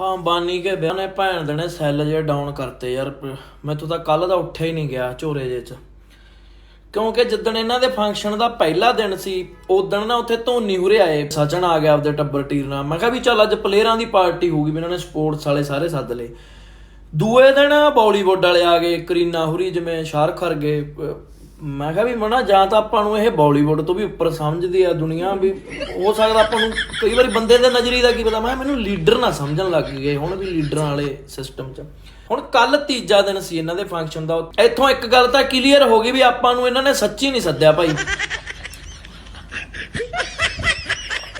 ਹਾਂ, ਬਾਨੀ ਕੇ ਵਿਆਹ ਨੇ ਭੈਣ ਦੇ ਨੇ ਸੈੱਲ ਜੇ ਡਾਊਨ ਕਰਤੇ ਯਾਰ। ਮੈਥੋਂ ਤਾਂ ਕੱਲ ਦਾ ਉੱਠਿਆ ਹੀ ਨਹੀਂ ਗਿਆ ਝੋਰੇ ਜੇ ਚ। ਕਿਉਂਕਿ ਜਿੱਦਣ ਇਹਨਾਂ ਦੇ ਫੰਕਸ਼ਨ ਦਾ ਪਹਿਲਾ ਦਿਨ ਸੀ ਉਦਣ ਨਾ ਉੱਥੇ ਧੋਨੀ ਹੁਰੇ ਆਏ, ਸਚਨ ਆ ਗਿਆ ਆਪਦੇ ਟੱਬਰ ਟੀਰ ਨਾਲ। ਮੈਂ ਕਿਹਾ ਵੀ ਚੱਲ ਅੱਜ ਪਲੇਅਰਾਂ ਦੀ ਪਾਰਟੀ ਹੋਊਗੀ, ਵੀ ਇਹਨਾਂ ਨੇ ਸਪੋਰਟਸ ਵਾਲੇ ਸਾਰੇ ਸੱਦ ਲਏ। ਦੂਏ ਦਿਨ ਬਾਲੀਵੁੱਡ ਵਾਲੇ ਆ ਗਏ, ਕਰੀਨਾ ਹੁਰੀ ਜਿਵੇਂ ਸ਼ਾਰਖ ਵਰਗੇ ਅਹ ਮੈਂ ਕਿਹਾ ਵੀ ਮਨਾ, ਜਾਂ ਤਾਂ ਆਪਾਂ ਨੂੰ ਇਹ ਬਾਲੀਵੁੱਡ ਤੋਂ ਵੀ ਉੱਪਰ ਸਮਝਦੀ ਆ ਦੁਨੀਆ ਵੀ ਹੋ ਸਕਦਾ ਆਪਾਂ ਨੂੰ ਕਈ ਵਾਰੀ ਬੰਦੇ ਦੇ ਨਜ਼ਰੀ ਦਾ ਕੀ ਪਤਾ। ਮੈਂ ਮੈਨੂੰ ਲੀਡਰ ਨਾ ਸਮਝਣ ਲੱਗ ਗਏ ਹੁਣ ਵੀ ਲੀਡਰਾਂ ਵਾਲੇ ਸਿਸਟਮ 'ਚ। ਹੁਣ ਕੱਲ ਤੀਜਾ ਦਿਨ ਸੀ ਇਹਨਾਂ ਦੇ ਫੰਕਸ਼ਨ ਦਾ। ਇੱਥੋਂ ਇੱਕ ਗੱਲ ਤਾਂ ਕਲੀਅਰ ਹੋ ਗਈ ਵੀ ਆਪਾਂ ਨੂੰ ਇਹਨਾਂ ਨੇ ਸੱਚੀ ਨਹੀਂ ਸੱਦਿਆ ਭਾਈ।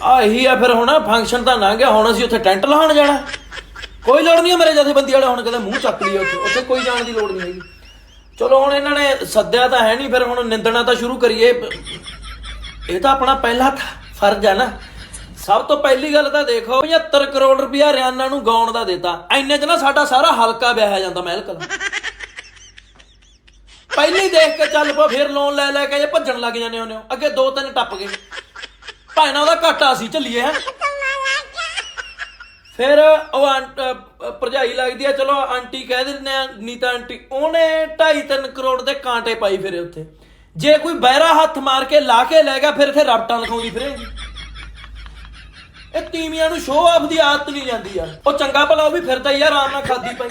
ਆਹੀ ਆ ਫਿਰ ਹੁਣ ਫੰਕਸ਼ਨ ਤਾਂ ਲੰਘ ਗਿਆ, ਹੁਣ ਅਸੀਂ ਉੱਥੇ ਟੈਂਟ ਲਾਉਣ ਜਾਣਾ। ਕੋਈ ਲੋੜ ਨਹੀਂ ਹੈ ਮੇਰੇ ਜਥੇਬੰਦੀ ਵਾਲੇ ਹੁਣ ਕਦੇ ਮੂੰਹ ਚੱਕ ਲਈ ਉੱਥੇ। ਉੱਥੇ ਕੋਈ ਜਾਣ ਦੀ ਲੋੜ ਨਹੀਂ ਹੈਗੀ। ਚਲੋ ਹੁਣ ਇਹਨਾਂ ਨੇ ਸੱਦਿਆ ਤਾਂ ਹੈ ਨਹੀਂ, ਫਿਰ ਹੁਣ ਨਿੰਦਣਾ ਤਾਂ ਸ਼ੁਰੂ ਕਰੀਏ। ਇਹ ਤਾਂ ਆਪਣਾ ਪਹਿਲਾ ਫਰਜ਼ ਹੈ ਨਾ। ਸਭ ਤੋਂ ਪਹਿਲੀ ਗੱਲ ਤਾਂ ਦੇਖੋ 75 ਕਰੋੜ ਰੁਪਇਆ ਰਿਆਨਾ ਨੂੰ ਗਾਉਣ ਦਾ ਦਿੱਤਾ। ਐਨੇ ਚ ਨਾ ਸਾਡਾ ਸਾਰਾ ਹਲਕਾ ਵਿਆਹਿਆ ਜਾਂਦਾ ਮਹਿਲ ਮਹਿਲਕਲ ਪਹਿਲੀ ਦੇਖ ਕੇ ਚੱਲ ਪੋ, ਫਿਰ ਲੋਨ ਲੈ ਲੈ ਕੇ ਜੇ ਭੱਜਣ ਲੱਗ ਜਾਂਦੇ ਹੁੰਦੇ ਹੋ। ਅੱਗੇ ਦੋ ਤਿੰਨ ਟੱਪ ਗਏ। ਭਾਇਨਾ ਉਹਦਾ ਘਾਟਾ ਸੀ ਚੱਲੀਏ ਹੈ। ਫਿਰ ਉਹ ਭਰਜਾਈ ਲੱਗਦੀ ਆ, ਚਲੋ ਆਂਟੀ ਕਹਿ ਦਿੰਦੇ ਆ, ਨੀਤਾ ਆਂਟੀ, ਉਹਨੇ 2.5 3 ਕਰੋੜ ਦੇ ਕਾਂਟੇ ਪਾਈ ਫਿਰੇ ਉੱਥੇ। ਜੇ ਕੋਈ ਬਹਿਰਾ ਹੱਥ ਮਾਰ ਕੇ ਲਾ ਕੇ ਲੈ ਗਿਆ, ਫਿਰ ਇੱਥੇ ਰਬਟਾਂ ਲਿਖਾਉਂਦੀ ਫਿਰੇਗੀ। ਇਹ ਤੀਵੀਆਂ ਨੂੰ ਸ਼ੋਅ ਆਫ ਦੀ ਆਦਤ ਨਹੀਂ ਜਾਂਦੀ ਯਾਰ ਉਹ ਚੰਗਾ ਭਲਾ ਉਹ ਵੀ ਫਿਰਦਾ ਹੀ ਆ, ਆਰਾਮ ਨਾਲ ਖਾਦੀ ਪਈ।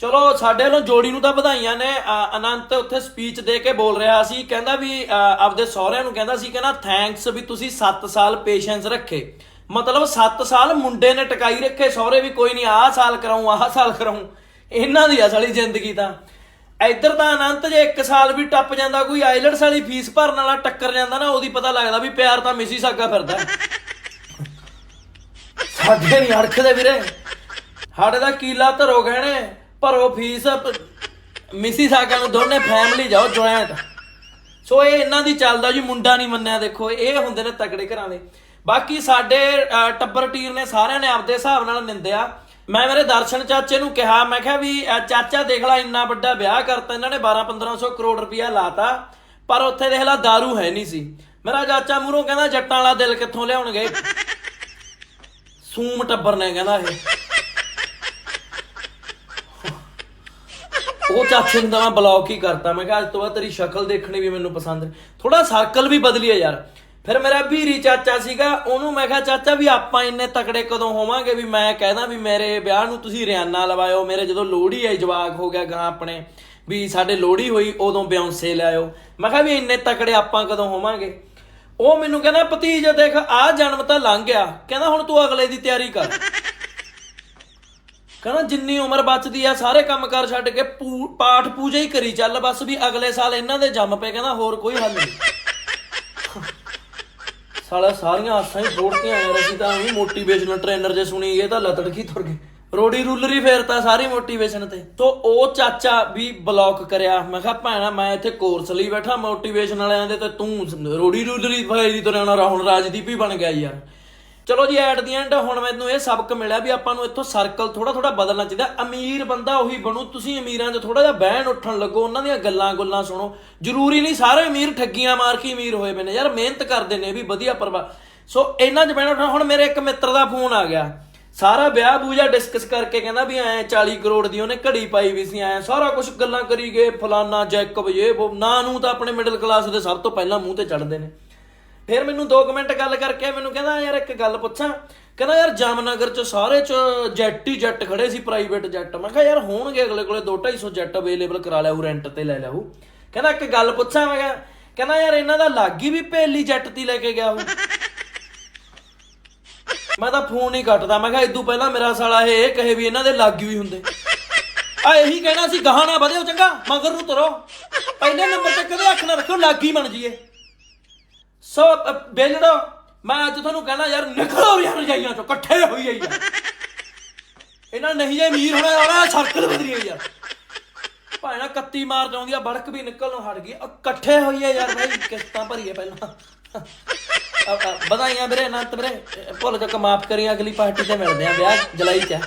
ਚਲੋ, ਸਾਡੇ ਵੱਲੋਂ ਜੋੜੀ ਨੂੰ ਤਾਂ ਵਧਾਈਆਂ ਨੇ। ਅਨੰਤ ਉੱਥੇ ਸਪੀਚ ਦੇ ਕੇ ਬੋਲ ਰਿਹਾ ਸੀ। ਕਹਿੰਦਾ ਵੀ ਆਪਦੇ ਸਹੁਰਿਆਂ ਨੂੰ ਕਹਿੰਦਾ ਸੀ ਕਹਿੰਦਾ ਥੈਂਕਸ ਵੀ ਤੁਸੀਂ 7 ਸਾਲ ਪੇਸ਼ੈਂਸ ਰੱਖੇ। ਮਤਲਬ 7 ਸਾਲ ਮੁੰਡੇ ਨੇ ਟਿਕਾਈ ਰੱਖੇ, ਸਹੁਰੇ ਵੀ ਕੋਈ ਨਹੀਂ ਆਹ ਸਾਲ ਕਰਾਉਂ ਆਹ ਸਾਲ ਕਰਾਉਂ ਇਹਨਾਂ ਦੀ ਅਸਲੀ ਜ਼ਿੰਦਗੀ ਤਾਂ। ਇੱਧਰ ਤਾਂ ਅਨੰਤ ਜੇ 1 ਸਾਲ ਵੀ ਟੱਪ ਜਾਂਦਾ, ਕੋਈ ਆਈਲਟਸ ਵਾਲੀ ਫੀਸ ਭਰਨ ਵਾਲਾ ਟੱਕਰ ਜਾਂਦਾ ਨਾ, ਉਹਦੀ ਪਤਾ ਲੱਗਦਾ ਵੀ ਪਿਆਰ ਤਾਂ ਮਿਸੀ ਸਾਗਾ ਫਿਰਦਾ ਸਾਡੇ ਨਹੀਂ ਅੜਖਦੇ ਵੀਰੇ। ਸਾਡੇ ਦਾ ਕੀਲਾ ਧਰੋ ਗਏ ਭਰੋ ਫੀਸ ਮਿਸੀ ਸਾਗਾ ਨੂੰ ਦੋਨੇ ਫੈਮਿਲੀ ਜਾਓ ਜੁਆਇੰਟ ਸੋ ਇਹ ਇਹਨਾਂ ਦੀ ਚੱਲਦਾ ਜੀ, ਮੁੰਡਾ ਨਹੀਂ ਮੰਨਿਆ, ਦੇਖੋ, ਇਹ ਹੁੰਦੇ ਨੇ ਤਕੜੇ ਘਰਾਂ ਦੇ ਬਾਕੀ ਸਾਡੇ ਟੱਬਰ ਟੀਰ ਨੇ ਸਾਰਿਆਂ ਨੇ ਆਪਦੇ ਹਿਸਾਬ ਨਾਲ ਨਿੰਦਿਆ ਮੈਂ ਮੇਰੇ ਦਰਸ਼ਨ ਚਾਚੇ ਨੂੰ ਕਿਹਾ, ਮੈਂ ਕਿਹਾ ਵੀ ਚਾਚਾ ਦੇਖ ਲੈ, ਇੰਨਾ ਵੱਡਾ ਵਿਆਹ ਕਰਤਾ, ਇਹਨਾਂ ਨੇ 12 1500 ਕਰੋੜ ਰੁਪਇਆ ਲਾਤਾ, ਪਰ ਉੱਥੇ ਦੇਖ ਲੈ, दारू ਹੈ ਨਹੀਂ ਸੀ। ਮੇਰਾ ਚਾਚਾ ਮੂਰੋਂ ਕਹਿੰਦਾ, ਜੱਟਾਂ ਵਾਲਾ ਦਿਲ ਕਿੱਥੋਂ ਲਿਆਉਣਗੇ? ਸੂਮ ਟੱਬਰ ਨੇ ਕਹਿੰਦਾ ਇਹ। ਉਹ ਚਾਚੇ ਨੂੰ ਤਾਂ ਮੈਂ ਬਲੌਕ ਹੀ ਕਰਤਾ। ਮੈਂ ਕਿਹਾ, ਅੱਜ ਤੋਂ ਬਾਅਦ ਤੇਰੀ ਸ਼ਕਲ ਦੇਖਣੀ ਵੀ ਮੈਨੂੰ ਪਸੰਦ ਥੋੜਾ ਸਰਕਲ ਵੀ ਬਦਲੀ ਹੈ ਯਾਰ। ਫਿਰ ਮੇਰਾ ਵੀਰੀ ਚਾਚਾ ਸੀਗਾ, ਉਹਨੂੰ ਮੈਂ ਕਿਹਾ, ਚਾਚਾ ਵੀ ਆਪਾਂ ਇੰਨੇ ਤਕੜੇ ਕਦੋਂ ਹੋਵਾਂਗੇ? ਵੀ ਮੈਂ ਕਹਿਦਾ ਵੀ ਮੇਰੇ ਵਿਆਹ ਨੂੰ ਤੁਸੀਂ ਰਿਆਨਾ ਲਵਾਇਓ, ਮੇਰੇ ਜਦੋਂ ਲੋਹੜੀ ਆਈ, ਜਵਾਕ ਹੋ ਗਿਆ ਗਾਂ ਆਪਣੇ, ਵੀ ਸਾਡੇ ਲੋਹੜੀ ਹੋਈ, ਉਦੋਂ ਬਿਉਂਸੇ ਲਿਆਇਓ ਮੈਂ ਕਿਹਾ, ਵੀ ਇੰਨੇ ਤਕੜੇ ਆਪਾਂ ਕਦੋਂ ਹੋਵਾਂਗੇ? ਉਹ ਮੈਨੂੰ ਕਹਿੰਦਾ, ਭਤੀਜ, ਦੇਖ, ਆ ਜਨਮ ਤਾਂ ਲੰਘ ਗਿਆ। ਕਹਿੰਦਾ, ਹੁਣ ਤੂੰ ਅਗਲੇ ਦੀ ਤਿਆਰੀ ਕਰ। ਕਹਿੰਦਾ, ਜਿੰਨੀ ਉਮਰ ਬਚਦੀ ਆ, ਸਾਰੇ ਕੰਮ ਕਰ ਛੱਡ ਕੇ ਪਾਠ ਪੂਜਾ ਹੀ ਕਰੀ ਚੱਲ, ਬਸ ਵੀ ਅਗਲੇ ਸਾਲ ਇਹਨਾਂ ਦੇ ਜੰਮ ਪਏ। ਕਹਿੰਦਾ, ਹੋਰ ਕੋਈ ਹੱਲ ਨਹੀਂ ਸਾਲਾ ਸਾਰੀਆਂ ਆਸਾਂ ਹੀ ਫੋੜਤੀਆਂ ਯਾਰ ਅਸੀਂ ਤਾਂ ਵੀ ਮੋਟੀਵੇਸ਼ਨਲ ਟ੍ਰੇਨਰ ਜੇ ਸੁਣੀ, ਇਹ ਤਾਂ ਲਤੜਕੀ ਤੁਰ ਗਏ ਰੋੜੀ ਰੂਲਰੀ ਫੇਰਤਾ ਸਾਰੀ ਮੋਟੀਵੇਸ਼ਨ ਤੇ। ਤੋ ਉਹ ਚਾਚਾ ਵੀ ਬਲੌਕ ਕਰਿਆ। ਮੈਂ ਕਿਹਾ, ਭੈਣਾ, ਮੈਂ ਇੱਥੇ ਕੋਰਸ ਲਈ ਬੈਠਾ ਮੋਟੀਵੇਸ਼ਨ ਵਾਲਿਆਂ ਦੇ ਤੇ ਤੂੰ ਰੋੜੀ ਰੂਲਰੀ ਫੇਰੀ ਤੁਰਿਆ ਨਾ ਰਾਹੁਲ ਰਾਜਦੀਪ ਹੀ ਬਣ ਗਿਆ ਯਾਰ। ਚਲੋ ਜੀ ਐਟ ਦੀ ਐਂਡ ਹੁਣ ਮੈਨੂੰ ਇਹ ਸਬਕ ਮਿਲਿਆ ਵੀ ਆਪਾਂ ਨੂੰ ਇੱਥੋਂ ਸਰਕਲ ਥੋੜਾ ਥੋੜਾ ਬਦਲਣਾ ਚਾਹੀਦਾ। ਅਮੀਰ ਬੰਦਾ ਉਹੀ ਬਣੂ। ਤੁਸੀਂ ਅਮੀਰਾਂ 'ਚ ਥੋੜਾ ਜਿਹਾ ਬਹਿਣ ਉੱਠਣ ਲੱਗੋ, ਉਹਨਾਂ ਦੀਆਂ ਗੱਲਾਂ ਗੁੱਲਾਂ ਸੁਣੋ। ਜ਼ਰੂਰੀ ਨਹੀਂ ਸਾਰੇ ਅਮੀਰ ਠੱਗੀਆਂ ਮਾਰ ਕੇ ਅਮੀਰ ਹੋਏ ਪਏ ਨੇ। ਯਾਰ ਮਿਹਨਤ ਕਰਦੇ ਨੇ ਵੀ, ਵਧੀਆ ਪਰਵਾ ਸੋ ਇਹਨਾਂ 'ਚ ਬਹਿਣ ਉੱਠਣਾ। ਹੁਣ ਮੇਰੇ ਇੱਕ ਮਿੱਤਰ ਦਾ ਫੋਨ ਆ ਗਿਆ। ਸਾਰਾ ਵਿਆਹ ਬੂਜਾ ਡਿਸਕਸ ਕਰਕੇ ਕਹਿੰਦਾ ਵੀ ਐ 40 ਕਰੋੜ ਦੀ ਉਹਨੇ ਘੜੀ ਪਾਈ ਵੀ ਸੀ, ਐ ਸਾਰਾ ਕੁਝ ਗੱਲਾਂ ਕਰੀ ਗਏ, ਫਲਾਨਾ ਜੈਕਬ, ਇਹ ਨਾ ਨੂੰ ਤਾਂ ਆਪਣੇ ਮਿਡਲ ਕਲਾਸ ਦੇ ਸਭ ਤੋਂ ਪਹਿਲਾਂ ਮੂੰਹ ਤੇ ਚੜਦੇ ਨੇ। ਫਿਰ ਮੈਨੂੰ 2 ਮਿੰਟ ਗੱਲ ਕਰਕੇ ਮੈਨੂੰ ਕਹਿੰਦਾ ਯਾਰ ਇੱਕ ਗੱਲ ਪੁੱਛਾਂ। ਕਹਿੰਦਾ ਯਾਰ ਜਾਮਨਗਰ ਚ ਸਾਰੇ ਚ ਜੈਟ ਹੀ ਜੈਟ ਖੜੇ ਸੀ ਪ੍ਰਾਈਵੇਟ ਜੈਟ। ਮੈਂ ਕਿਹਾ ਯਾਰ ਹੋਣਗੇ ਅਗਲੇ ਕੋਲੇ 2-250 ਜੈਟ ਅਵੇਲੇਬਲ ਕਰਾ ਲਿਆ, ਉਹ ਰੈਂਟ ਤੇ ਲੈ ਲਿਆ ਉਹ। ਕਹਿੰਦਾ ਇੱਕ ਗੱਲ ਪੁੱਛਾਂ ਮੈਂ ਕਿਹਾ, ਕਹਿੰਦਾ ਯਾਰ ਇਹਨਾਂ ਦਾ ਲਾਗੀ ਵੀ ਭੇਲੀ ਜੈਟ ਤੇ ਲੈ ਕੇ ਗਿਆ ਉਹ। ਮੈਂ ਤਾਂ ਫੋਨ ਹੀ ਕੱਟਦਾ, ਮੈਂ ਕਿਹਾ ਇਦੋਂ ਪਹਿਲਾਂ ਮੇਰਾ ਸਾਲਾ ਇਹ ਕਹੇ ਵੀ ਇਹਨਾਂ ਦੇ ਲਾਗੀ ਵੀ ਹੁੰਦੇ। ਆ ਇਹੀ ਕਹਿਣਾ ਸੀ, ਗਾਹਾਂ ਨਾ ਵਧਿਓ ਚੰਗਾ, ਮਗਰ ਨੂੰ ਤੁਰੋ। ਪਹਿਲੇ ਨੰਬਰ ਤੇ ਕਦੇ ਅੱਖ ਨਾ ਰੱਖੋ ਲਾਗੀ ਬਣ ਜੀਏ ਸੋ ਅ, ਬੇਲੜੋ ਮੈਂ ਅੱਜ ਤੁਹਾਨੂੰ ਕਹਿਣਾ ਯਾਰ ਨਿਕਲੋ ਯਾਰ ਰਜਾਈਆਂ ਚੋਂ ਇਕੱਠੇ ਹੋਈ ਜਾਈ ਯਾਰ ਇਹਨਾਂ ਨਹੀਂ ਜੇ ਅਮੀਰ ਹੋਣਾ ਹੋਣਾ ਸਰਕਲ ਬਦਲੀ ਹੋਈ ਯਾਰ। ਭਾਣਾ ਕੱਤੀ ਮਾਰ ਜਾਉਂਦੀ ਆ ਬੜਕ ਵੀ ਨਿਕਲਣੋਂ ਹਟ ਗਈ। ਅ, ਇਕੱਠੇ ਹੋਈਏ ਯਾਰ ਭਾਈ ਕਿਸ਼ਤਾਂ ਭਰੀਏ ਪਹਿਲਾਂ। ਵਧਾਈਆਂ ਵੀਰੇ ਅਨੰਤ ਵੀਰੇ। ਭੁੱਲ ਚੁੱਕ ਮਾਫ ਕਰੀ ਅਗਲੀ ਪਾਰਟੀ ਤੇ ਮਿਲਦੇ ਆ ਵਿਆਹ ਜੁਲਾਈ ਚ।